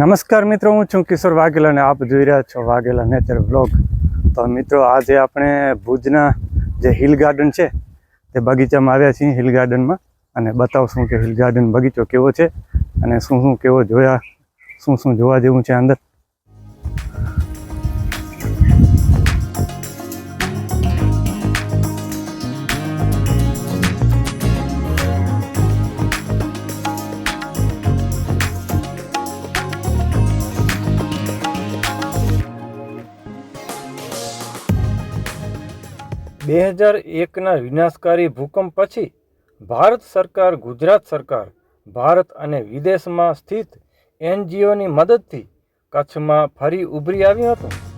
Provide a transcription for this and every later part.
નમસ્કાર મિત્રો, હું છું કિશોર વાઘેલા અને આપ જોઈ રહ્યા છો વાઘેલા નેચર બ્લોગ તો મિત્રો, આજે આપણે ભુજના જે હિલ ગાર્ડન છે, તે બગીચામાં આવ્યા છીએ હિલ ગાર્ડનમાં. અને બતાવશું કે હિલ ગાર્ડન બગીચો કેવો છે અને શું શું કેવો જોયા, શું શું જોવા જેવું છે અંદર. બે હજાર એકના વિનાશકારી ભૂકંપ પછી ભારત સરકાર, ગુજરાત સરકાર, ભારત અને વિદેશમાં સ્થિત એનજીઓની મદદથી કચ્છમાં ફરી ઉભરી આવ્યું હતું.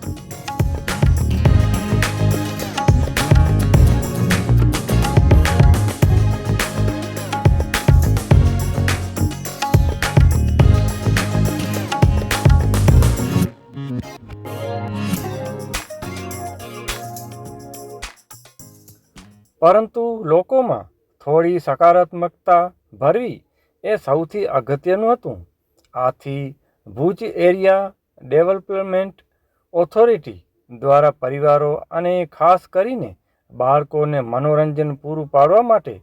પરંતુ લોકોમાં થોડી સકારાત્મકતા ભરવી એ સૌથી અગત્યનું હતું. આથી ભુજ એરિયા ડેવલપમેન્ટ ઓથોરિટી દ્વારા પરિવારો અને ખાસ કરીને બાળકોને મનોરંજન પૂરું પાડવા માટે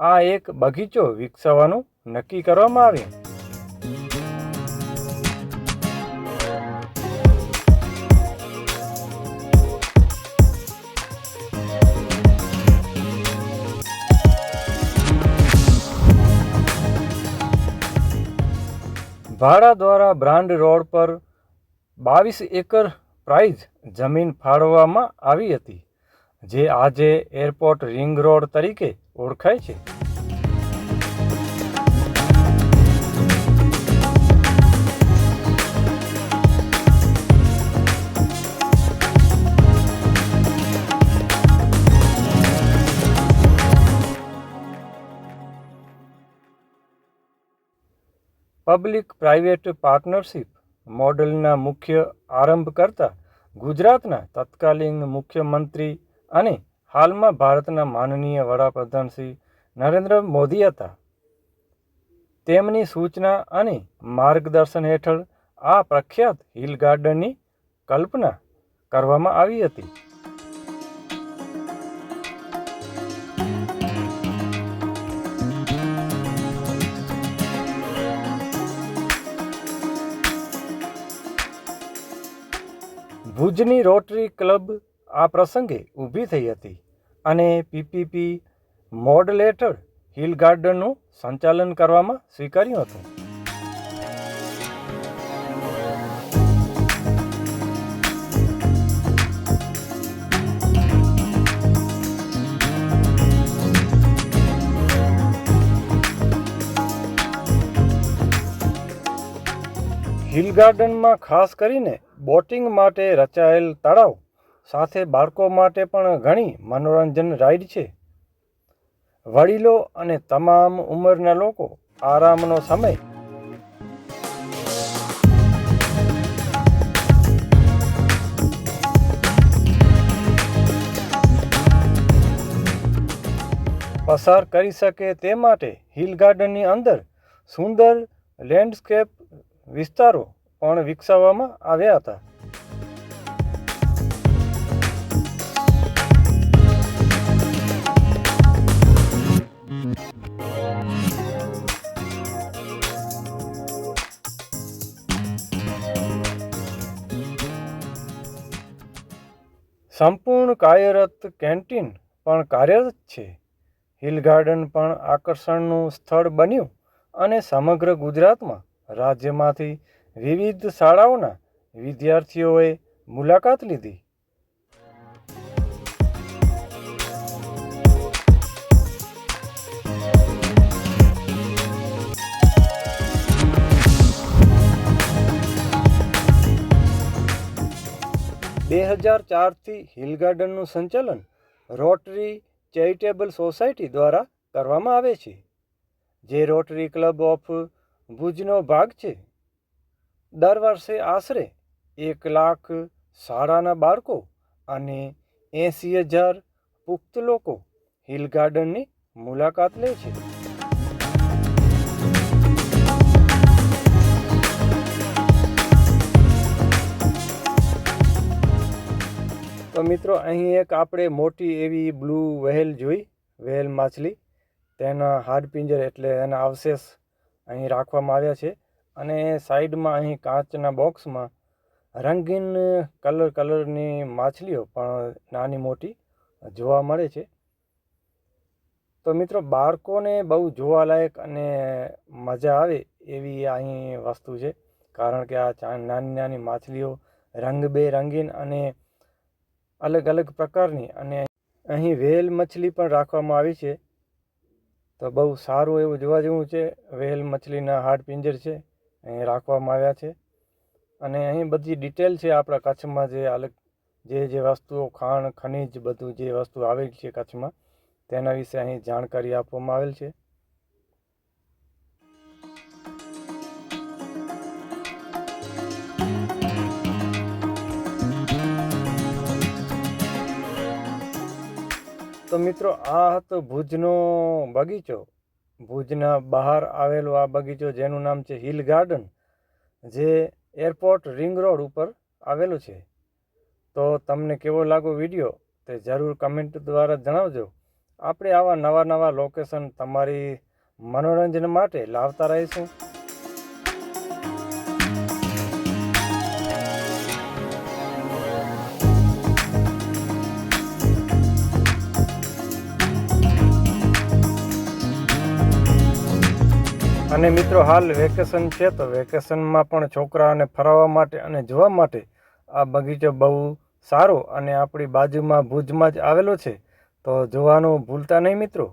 આ એક બગીચો વિકસાવવાનું નક્કી કરવામાં આવ્યું. ભાડા દ્વારા બ્રાન્ડ રોડ પર બાવીસ એકર પ્રાઇઝ જમીન ફાળવવામાં આવી હતી, જે આજે એરપોર્ટ રિંગ રોડ તરીકે ઓળખાય છે. પબ્લિક પ્રાઇવેટ પાર્ટનરશિપ મોડલના મુખ્ય આરંભ કરતા ગુજરાતના તત્કાલીન મુખ્યમંત્રી અને હાલમાં ભારતના માનનીય વડાપ્રધાન શ્રી નરેન્દ્ર મોદી હતા. તેમની સૂચના અને માર્ગદર્શન હેઠળ આ પ્રખ્યાત હિલ ગાર્ડનની કલ્પના કરવામાં આવી હતી. ભુજની રોટરી ક્લબ આ પ્રસંગે ઊભી થઈ હતી અને પીપીપી મોડલ હેઠળ હિલ ગાર્ડનનું સંચાલન કરવામાં સ્વીકાર્યું હતું. હિલ ગાર્ડનમાં ખાસ કરીને બોટિંગ માટે રચાયેલ તળાવ, સાથે બાળકો માટે પણ ઘણી મનોરંજન રાઈડ છે. વડીલો અને તમામ ઉંમરના લોકો આરામનો સમય પસાર કરી શકે તે માટે હિલ ગાર્ડનની અંદર સુંદર લેન્ડસ્કેપ વિસ્તારો પણ વિકસાવવામાં આવ્યા હતા. સંપૂર્ણ કાર્યરત કેન્ટીન પણ કાર્યરત છે. હિલ ગાર્ડન પણ આકર્ષણનું સ્થળ બન્યું અને સમગ્ર ગુજરાતમાં રાજ્યમાંથી વિવિધ શાળાઓના વિદ્યાર્થીઓએ મુલાકાત લીધી. બે હજાર ચારથી હિલ ગાર્ડનનું સંચાલન રોટરી ચેરિટેબલ સોસાયટી દ્વારા કરવામાં આવે છે. જે રોટરી ક્લબ ઓફ ભુજનો ભાગ છે. દર વર્ષે આશરે એક લાખ શાળાના બાળકો અને એંસી હજાર પુખ્ત લોકો હિલ ગાર્ડનની મુલાકાત લે છે. તો મિત્રો, અહીં એક આપણે મોટી એવી બ્લુ વહેલ જોઈ, વહેલ માછલી. તેના હાડપિંજર એટલે એના અવશેષ અહીં રાખવામાં આવ્યા છે અને સાઈડમાં અહીં કાચના બોક્સમાં રંગીન કલર કલરની માછલીઓ પણ નાની મોટી જોવા મળે છે. તો મિત્રો, બાળકોને બહુ જોવાલાયક અને મજા આવે એવી અહીં વસ્તુ છે, કારણ કે આ નાની નાની માછલીઓ રંગબેરંગીન અને અલગ અલગ પ્રકારની અને અહીં વેલ મછલી પણ રાખવામાં આવી છે. તો બહુ સારું એવું જોવા જેવું છે. વેલ મછલીના હાડ પિંજર છે, અહીં રાખવામાં આવ્યા છે. અને અહીં બધી ડિટેલ છે આપણા કચ્છમાં જે અલગ જે જે વસ્તુઓ ખાણ, ખનિજ બધું જે વસ્તુ આવેલી છે કચ્છમાં, તેના વિશે અહીં જાણકારી આપવામાં આવેલ છે. તો મિત્રો, આ હતો ભુજનો બગીચો. ભુજના બહાર આવેલો આ બગીચો જેનું નામ છે હિલ ગાર્ડન, જે એરપોર્ટ રિંગ રોડ ઉપર આવેલું છે. તો તમને કેવો લાગો વીડિયો તે જરૂર કમેન્ટ દ્વારા જણાવજો. આપણે આવા નવા નવા લોકેશન તમારી મનોરંજન માટે લાવતા રહીશું. અને મિત્રો હાલ વેકેશન છે તો વેકેશનમાં પણ છોકરાઓને ફરાવવા માટે અને જોવા માટે આ બગીચો બહુ સારો અને આપણી બાજુમાં ભુજમાં જ આવેલો છે. તો જોવાનું ભૂલતા નહીં મિત્રો.